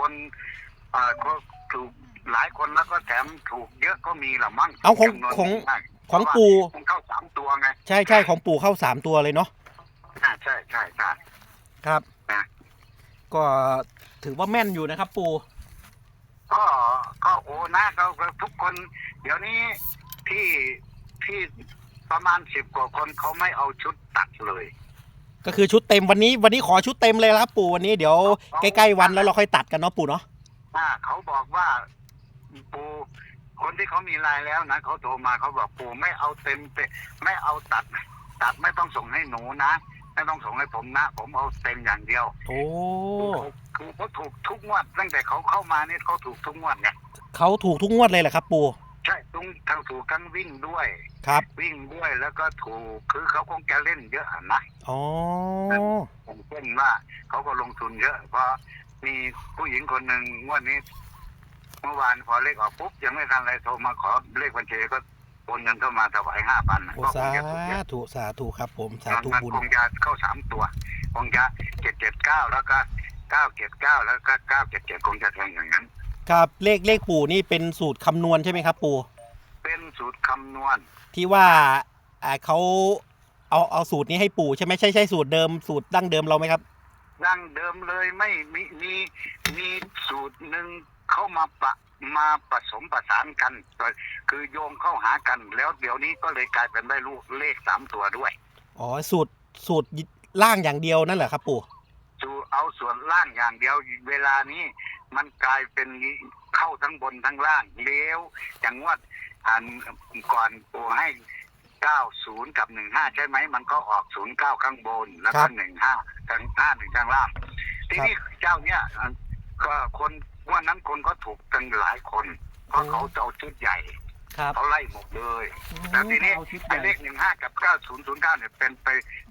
คนเอ่อก็ถูกหลายคนแล้วก็แถมถูกเยอะก็มีละมั้งเอาของจำนวนของ มากของเพราะว่าปู่มันเข้าสามตัวไงใช่ใช่ของปู่เข้าสามตัวเลยเนาะอ่าใช่ใช่ใช่ ครับ นะ ก็ถือว่าแม่นอยู่นะครับ ปู่ก็ก็โอ้นะก็ก็ทุกคน เดี๋ยวนี้ที่ที่ประมาณสิบกว่าคนเขาไม่เอาชุดตัดเลย ก็คือชุดเต็มวันนี้วันนี้ขอชุดเต็มเลยครับปู่วันนี้เดี๋ยวใกล้ๆวันแล้วเราค่อยตัดกันเนาะปู่เนาะอ่าเขาบอกว่า ปูคนที่เขามีลายแล้วนะเขาโทรมาเขาบอกปูไม่เอาเต็มเต็มไม่เอาตัด ตัดไม่ต้องส่งให้หนูนะ ไม่ต้องส่งให้ผมนะ ผมเอาเต็มอย่างเดียวโอ้คือเขาถูกทุกงวดตั้งแต่เขาเข้ามาเนี่ยเขาถูกทุกงวดไงเขาถูกทุกงวดเลยแหละครับ ปู่ ใช่ทุกทั้งถูกทั้งวิ่งด้วย ครับวิ่งด้วยแล้วก็ถูกคือเขาคงจะเล่นเยอะอะนะอ๋อผมเช่นว่าเขาก็ลงทุนเยอะ เพราะมีผู้หญิงคนหนึ่งงวดนี้ เมื่อวานพอเลขออกปุ๊บยังไม่ทันอะไรโทรมาขอเลขบัญชีก็โอนเงินเข้ามาถวายห้าพันโอ้ก็คสางจะถูกเยอะธุสาธุครับผมสาธุมันบุญคงจะเข้าสามตัวคงจะเจ็ดเจ็ดเก้าแล้วก็เก้าเจ็ดเก้าแล้วก็เก้าเจ็ดเจ็ดคงจะแทงอย่างนั้น ครับเลขเลขปู่นี่เป็นสูตรคำนวณใช่ไหมครับ ปู่เป็นสูตรคำนวณ ที่ว่าอ่าเขาเอาเอาสูตรนี้ให้ปู่ใช่ไหมใช่ใช่สูตรเดิมสูตรดั้งเดิมเราไหมครับดั้งเดิมเลยไม่มีมีมีสูตรหนึ่งเข้ามาปะมาผสมประสานกันคือโยงเข้าหากัน แล้วเดี๋ยวนี้ก็เลยกลายเป็นได้ลูกเลขสามตัวด้วยอ๋อสูตรสูตรล่างอย่างเดียวนั่นแหละครับ ปู่ สูเอาส่วนล่างอย่างเดียวเวลานี้ มันกลายเป็นเข้าทั้งบนทั้งล่างเลี้ยวอย่างงว่าอันก่อนปูให้90กับ15ใช่ไหม มันก็ออก09ข้างบน แล้วก็15ข้างห้าหนึ่งข้างล่าง ทีนี้เจ้าเนี้ยอันก็คนวันนั้นคนก็ถูกกันหลายคน เพราะเขาจะเอาชุดใหญ่ครับเขาไล่หมดเลยแล้วทีนี้เอาชุดใหไอ้ญ่เลขหนึ่งห้ากับเก้าศูนย์ศูนย์เก้าเนี่ยเป็นไป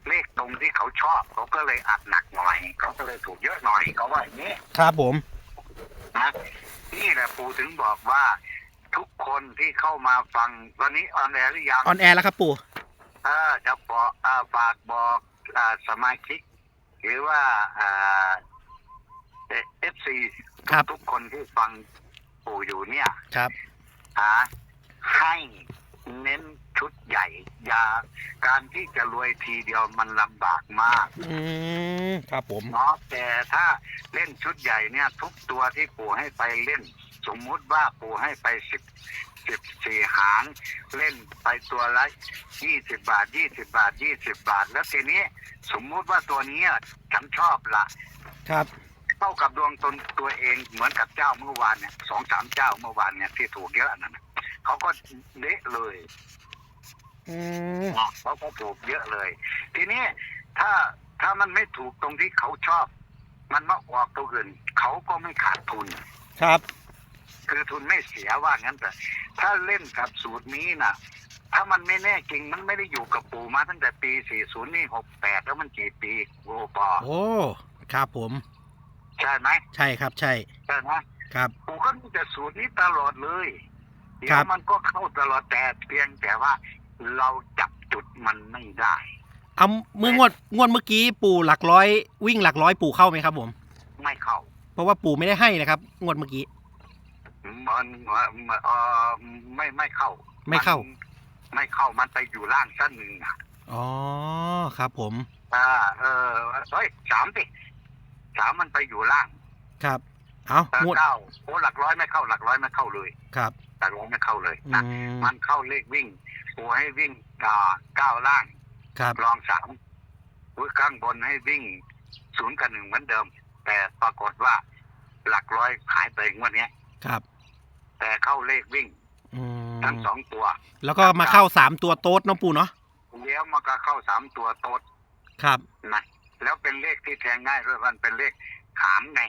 เลขตรงที่เขาชอบ เขาก็เลยอัดหนักหน่อย เขาก็เลยถูกเยอะหน่อยเขาว่าอย่างนี้ ครับผม นะ นี่แหละปูถึงบอกว่า ทุกคนที่เข้ามาฟังวันนี้ออนแอร์หรือยังออนแอร์แล้วครับปู่เออจะบอกอ่าฝากบอกอ่าสมาชิก หรือว่าเอฟซีครับทุกคนที่ฟังปูอยู่เนี่ยครับ หาให้เน้น ชุดใหญ่อย่าการที่จะรวยทีเดียวมันลำบากมากอืมครับผม เนาะแต่ถ้าเล่นชุดใหญ่เนี่ย ทุกตัวที่ปู่ให้ไปเล่น สมมุติว่าปู่ให้ไปสิบสิบสี่หาง เล่นไปตัวละยี่สิบบาทยี่สิบาทยี่สิบาท แล้วทีนี้สมมุติว่าตัวเนี้ยฉันชอบละครับ เท่ากับดวงตนตัวเองเหมือนกับเจ้าเมื่อวานเนี่ยสองสามเจ้าเมื่อวานเนี่ยที่ถูกเยอะนั่นน่ะเขาก็เละเลย อืมเขาก็ถูกเยอะเลย ทีนี้ถ้าถ้ามันไม่ถูกตรงที่เขาชอบ มันมาออกตัวอื่นเขาก็ไม่ขาดทุน ครับ คือทุนไม่เสียว่างั้นแต่ถ้าเล่นกับสูตรนี้นะถ้ามันไม่แน่จริงมันไม่ได้อยู่กับปู่มาตั้งแต่ปี 40 นี่ 68 แล้วมันกี่ปีโอ้ปอโอ้ครับผม ใช่ไหมใช่ครับใช่ใช่ไหมครับปู่ก็มีแต่สูตรนี้ตลอดเลยเดี๋ยครัวบมันก็เข้าตลอดแต่เพียงแต่ว่า เราจับจุดมันไม่ได้เอาเมื่องวดงวดเมื่อกี้ปู่หลักร้อย วิ่งหลักร้อยปู่เข้าไหมครับ ผม ไม่เข้า เพราะว่าปู่ไม่ได้ให้นะครับงวดเมื่อกี้มันมันเออไม่ไม่เข้า ไม่เข้านไม่เข้ามันไปอยู่ล่างชั้นหนึ่งอะอ๋อครับผม อ่า เออเฮ้ยสามสิสามมันไปอยู่ล่าง ครับ เอาเอองวดเก้าโอ้หลักร้อยไม่เข้า หลักร้อยไม่เข้าเลย ครับหลักร้อยไม่เข้าเลยอืนะมมันเข้าเลขวิ่ง ปูให้วิ่งอ่าเก้าล่างครับ รองสามอุ้ยข้างบนให้วิ่งศูนย์กับหนึ่งเหมือนเดิม แต่ปรากฏว่าหลักร้อยหายไปงวดเนี้ยครับ แต่เข้าเลขวิ่งอืมทั้งสองตัว แล้วก็มาเข้าสามตัวโต๊ดเน้องปู่เนาะแล้วมันก็เข้าสามตัวโต๊ดครับ นะแล้วเป็นเลขที่แทงง่ายด้วยมันเป็นเลขขามไง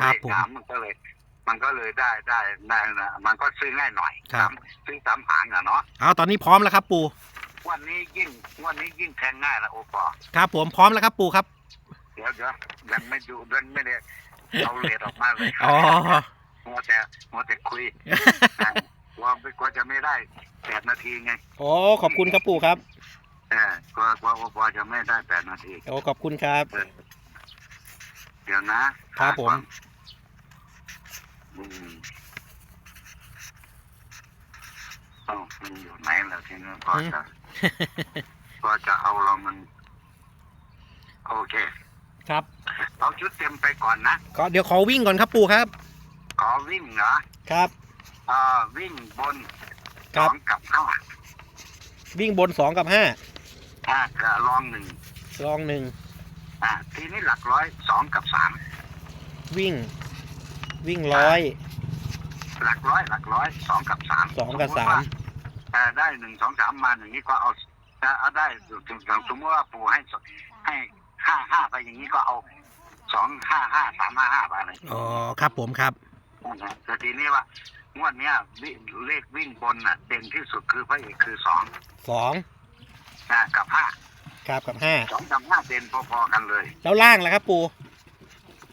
ครับเลขผม ขามมันก็เลย มันก็เลยได้ได้ได้นะมันก็ซื้อง่ายหน่อยครับสามซื้อสามหางอะเนาะเอาตอนนี้พร้อมแล้วครับปู่วันนี้ยิ่งวันนี้ยิ่งแทงง่ายละโอปอครับผมพร้อมแล้วครับปู่ครับเดี๋ยวเดี๋ยวยังไม่ดูยังไม่ได้เอาเลดออกมาเลยอ๋อมัวแต่มัวแต่คุยนะกลัวกลัวจะไม่ได้แปดนาทีไงโอ้ขอบคุณครับปู่ครับเออกลัวกลัวโอปอจะไม่ได้แปดนาทีโอ้ขอบคุณครับเออเดี๋ยวนะครับผมอืม เอ้ามันอยู่ไหนล่ะทีนี้พอจะพอจะเอาเรามัน โอเค ครับเอาชุดเต็มไปก่อนนะ ก็เดี๋ยวขอวิ่งก่อนครับปู่ครับ ขอวิ่งเหรอครับ อ่าวิ่งบนคสรัอบ งกับห้าวิ่งบนสองกับห้าอ่ากับรองหนึ่งลองหนึ่งอ่าทีนี้หลักร้อยสองกับสามวิ่ง วิ่งร้อย หลักร้อยหลักร้อยสองกับสามสองกับติสามว่อ่าได้หนึ่งสองสามมาอย่างนี้ก็เอาจะเอาได้ถึงสมมติว่าปู่ให้สให้ห้าห้าไปอย่างนี้ก็เอาสองห้าห้าสามห้าห้าไปเลย อ๋อครับผมครับ นะแต่ทีนี้ว่างวดเนี้ยวิเลขวิ่งบนน่ะเด่นที่สุดคือพระเอกคือสองสองนะกับห้าครับกับห้าสองกับห้าเด่นพอๆกันเลย แล้วล่างล่ะครับปู่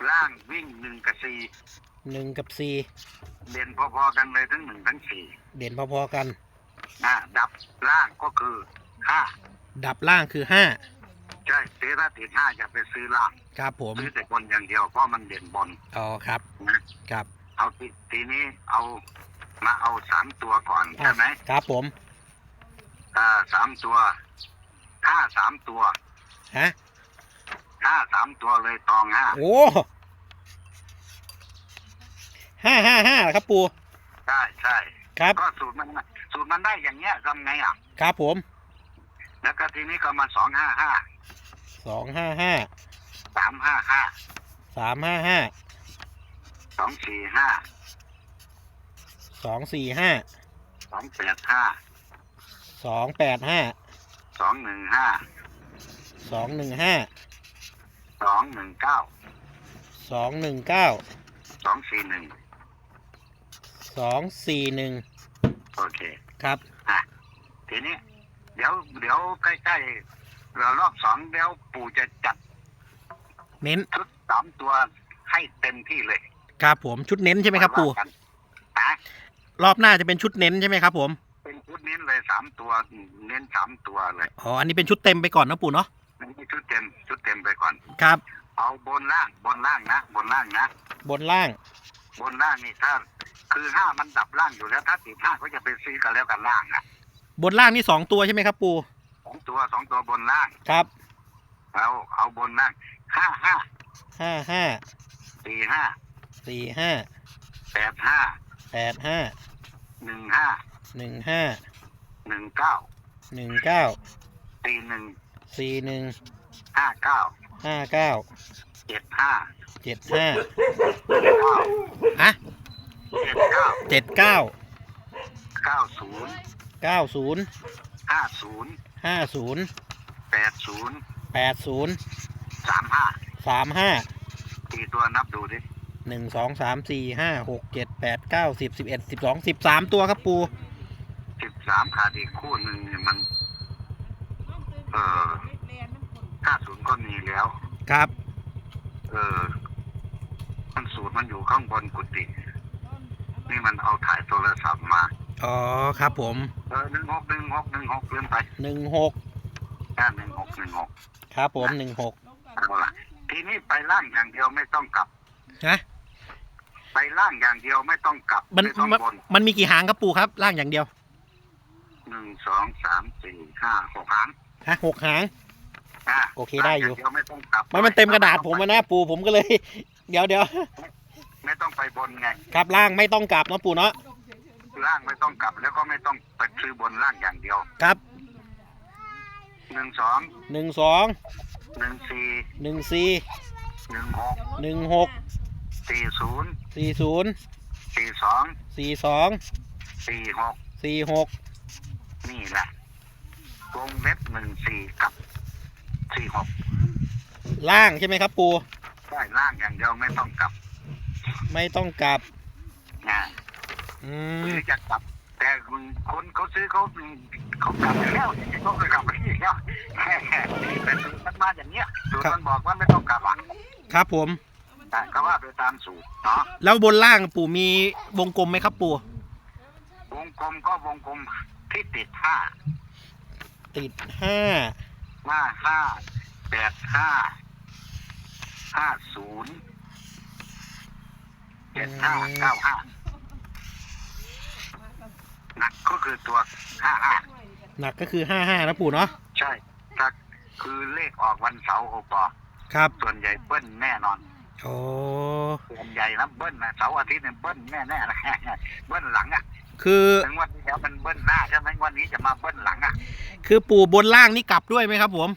ล่างวิ่งหนึ่งกับสี่ หนึ่งกับสี่เด่นพอๆกันเลยทั้งหนึ่งทั้งสี่เด่นพอๆกัน นะดับล่างก็คือห้าดับล่างคือห้าใช่ซื้อถ้าติดห้าอย่าไปซื้อล่างครับผมซื้อแต่บนอย่างเดียวเพราะมันเด่นบนอ๋อครับนะครับเอาทีทีนี้เอามาเอาสามตัวก่อนอะใช่ไหมครับผมอ่าสามตัวห้าสามตัวฮะห้าสามตัวเลยตองห้าโอ้ ห้าห้าห้าครับปู่ใช่ใช่ครับก็สูตรมันน่ะสูตรมันได้อย่างเงี้ยทำไงอะครับผมแล้วก็ทีนี้ก็มาสองห้าห้าสองห้าห้าสามห้าห้าสามห้าห้าสองสี่ห้าสองสี่ห้าสองแปดห้าสองแปดห้าสองหนึ่งห้าสองหนึ่งห้าสองหนึ่งเก้าสองหนึ่งเก้าสองสี่หนึ่ง สองสี่หนึ่งโอเค ครับอะ ทีนี้ เดี๋ยว เดี๋ยวใกล้ๆเรารอบสองเดี๋ยวปู่จะจัดเน้นชุดสามตัวให้เต็มที่เลยครับผมชุดเน้นใช่ไหมครับ ปู่ว่ากันนะรอบหน้าจะเป็นชุดเน้นใช่ไหมครับผมเป็นชุดเน้นเลยสามตัว เน้นสามตัวเลยอ๋ออันนี้เป็นชุดเต็มไปก่อนนะปู่เนาะนี่ชุดเต็ม ชุดเต็มไปก่อน ครับ เอาบนล่าง บนล่างนะ บนล่างนะ บนล่างบนล่างนี่ถ้า คือห้ามันดับล่างอยู่แล้ว ถ้าติดห้าก็จะไปซื้อกันแล้วกันล่างนะบนล่างนี่สองตัวใช่ไหมครับ ปู่สองตัวสองตัวบนล่างครับเอาเอาบนล่างห้าห้าห้าห้าสี่ห้าสี่ห้าแปดห้าแปดห้าหนึ่งห้าหนึ่งห้าหนึ่งเก้าหนึ่งเก้าสี่หนึ่งสี่หนึ่งห้าเก้าห้าเก้าเจ็ดห้าเจ็ดห้าเก้าอะ เจ็ดเก้าเจ็ดเก้าเก้าศูนย์เก้าศูนย์ห้าศูนย์ห้าศูนย์แปดศูนย์แปดศูนย์สามห้าสามห้าสี่ตัวนับดูดิหนึ่งสองสามสี่ห้าหกเจ็ดแปดเก้าสิบสิบเอ็ดสิบสองสิบสามตัวครับปู สิบสามขาดอีกคู่หนึ่งเนี่ยมัน เออห้าศูนย์ก็มีแล้ว ครับ เออมันสูตรมันอยู่ข้างบนกุฏิ นี่มันเอาถ่ายโทรศัพท์มา อ๋อครับผมเออหนึ่งหกหนึ่งหกหนึ่งหกเลื่อนไปหนึ่งหกแค่หนึ่งหกหนึ่งหกครับผมหนึ่งหกเอาละทีนี้ไปล่างอย่างเดียวไม่ต้องกลับฮะไปล่างอย่างเดียวไม่ต้องกลับมันไม่ต้องมันบนมันมีกี่หางครับปูครับล่างอย่างเดียวหนึ่งสองสามสี่ห้าหกหางฮะหกหางอะโอเคได้อยู่ ล่างางเดียวไม่ต้องกลับมันมันเต็มกระดาษผมอะนะปูผมก็เลย เดี๋ยวเดี๋ยว ไม่ต้องไปบนไง ครับล่างไม่ต้องกลับเนาะปูเนาะล่างไม่ต้องกลับแล้วก็ไม่ต้องไปซื้อบนล่างอย่างเดียวครับหนึ่งสองหนึ่งสองหนึ่งสี่หนึ่งสี่หนึ่งหกหนึ่งหกสี่ศูนย์สี่ศูนย์สี่สองสี่สองสี่หกสี่หกนี่แหละวงเล็บหนึ่งสี่กับสี่หกล่างใช่ไหมครับปูได้ล่างอย่างเดียวไม่ต้องกลับ ไม่ต้องกลับ นะอืหมรือจะกลับ แต่คนเขาซื้อเขาเขากลับไปแล้วเขาเคยกลับไปแล้วแต่สูตรมันมาอย่างเนี้ยสูตรมันบอกว่าไม่ต้องกลับอะครับผม แต่ก็ว่าไปตามสูตรเนาะแล้วบนล่างปู่มีวงกลมไหมครับปู่ วงกลมก็วงกลมที่ติดห้าติดห้าห้าห้าแปดห้าห้าศูนย์ เจ็ดห้าเก้าห้าหนักก็คือตัวห้าห้าหนักก็คือห้าห้านะปู่เนาะใช่ถ้าคือเลขออกวันเสาร์โอปอครับส่วนใหญ่เบิ้ลแน่นอนโอ้ส่วนใหญ่นะเบิ้ลนะเสาร์อาทิตย์เนี่ยเบิ้ลแน่แน่ๆนะเบิ้ลหลังอะ คือถึงวันที่แล้วมันเบิ้ลหน้าใช่ไหมวันนี้จะมาเบิ้ลหลังอะ คือปู่บนล่างนี่กลับด้วยไหมครับผม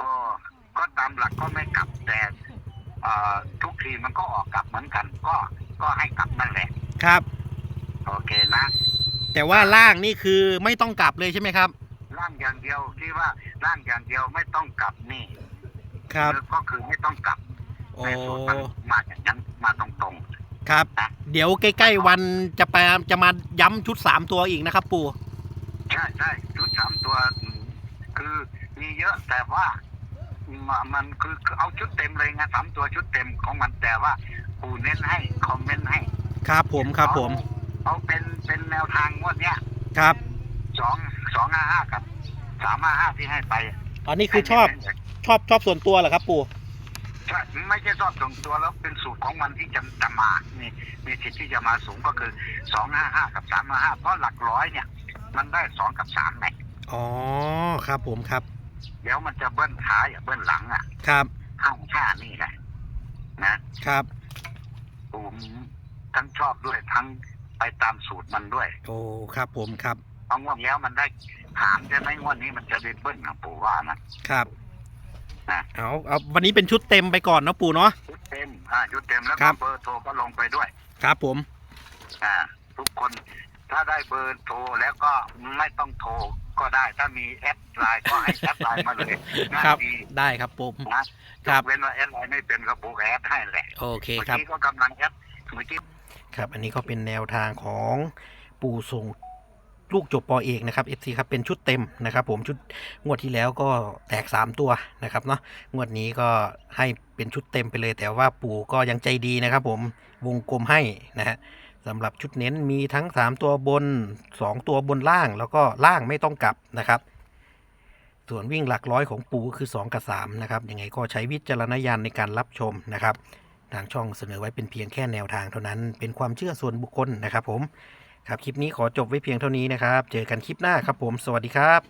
ก็ก็ตามหลักก็ไม่กลับแต่ เอ่อทุกทีมันก็ออกกลับเหมือนกัน ก็ก็ให้กลับนั่นแหละ ครับ โอเคนะ แต่ว่าล่างนี่คือไม่ต้องกลับเลยใช่ไหมครับ ร่างอย่างเดียวที่ว่าร่างอย่างเดียวไม่ต้องกลับนี่ครับ ก็คือไม่ต้องกลับโอ้ในสูตรมันมาอย่างนั้นมาตรงครับนะเดี๋ยวใกล้ๆวันจะไปจะมาย้ำชุดสามตัวอีกนะครับ ปู่ ๆใช่ใช่ชุดสามตัวอืมคือมีเยอะแต่ว่า มามันคือคือเอาชุดเต็มเลยไงสามตัวชุดเต็มของมันแต่ว่าปูเน้นให้คอมเมนต์ให้ครับผมครับผมเอาเป็นเป็นแนวทางงวดเนี้ยครับสองสองห้าห้ากับสามห้าห้าที่ให้ไปอันนี้คือชอบชอบชอบส่วนตัวเหรอครับปู่ใช่ไม่ใช่ชอบส่งตัวแล้วเป็นสูตรของมันที่จะจะมามีมีสิทธิ์ที่จะมาสูงก็คือสองห้าห้ากับสามห้าห้าเพราะหลักร้อยเนี่ย มันได้สองกับสามไงอ๋อครับผมครับ เดี๋ยวมันจะเบิ้ลท้ายอะเบิ้ลหลังอะ ครับห้าห้านี่แหละนะครับผมทั้งชอบด้วยทั้งไปตามสูตรมันด้วย โอ้ครับผมครับเพราะงวดแล้วมันได้หามใช่ไหมงวดนี้มันจะได้เบิ้ลนะปู่ว่านะครับนะเอาเอาวันนี้เป็นชุดเต็มไปก่อนเนาะปู่เนาะชุดเต็มอ่าชุดเต็มแล้วครัก็บเบอร์โทรก็ลงไปด้วย ครับผม อ่า ทุกคนถ้าได้เบอร์โทรแล้วก็ไม่ต้องโทร ก็ได้ถ้ามีแอดไลน์ก็ให้แอดไลน์มาเลยง่ายครับ ดีได้ครับผม นะครับยกเว้นว่าแอดไลน์ไม่เป็นก็บุกแอดให้แหละโอเคเมื่อครับ กี้ก็กำลังแอดเมื่อกี้ ครับอันนี้ก็เป็นแนวทางของปู่ส่งลูกจบปอเอกนะครับ FC ครับเป็นชุดเต็มนะครับ ผมชุดงวดที่แล้วก็แตก 3 ตัวนะครับเนาะงวดนี้ก็ให้เป็นชุดเต็มไปเลย แต่ว่าปู่ก็ยังใจดีนะครับ ผมวงกลมให้นะฮะ สำหรับชุดเน้นมีทั้ง 3 ตัวบน 2 ตัวบนล่างแล้วก็ล่างไม่ต้องกลับนะครับ ส่วนวิ่งหลักร้อยของปูคือ 2 กับ 3 นะครับยังไงก็ใช้วิจารณญาณในการรับชมนะครับ ทางช่องเสนอไว้เป็นเพียงแค่แนวทางเท่านั้น เป็นความเชื่อส่วนบุคคลนะครับผม ครับคลิปนี้ขอจบไว้เพียงเท่านี้นะครับ เจอกันคลิปหน้าครับผม สวัสดีครับ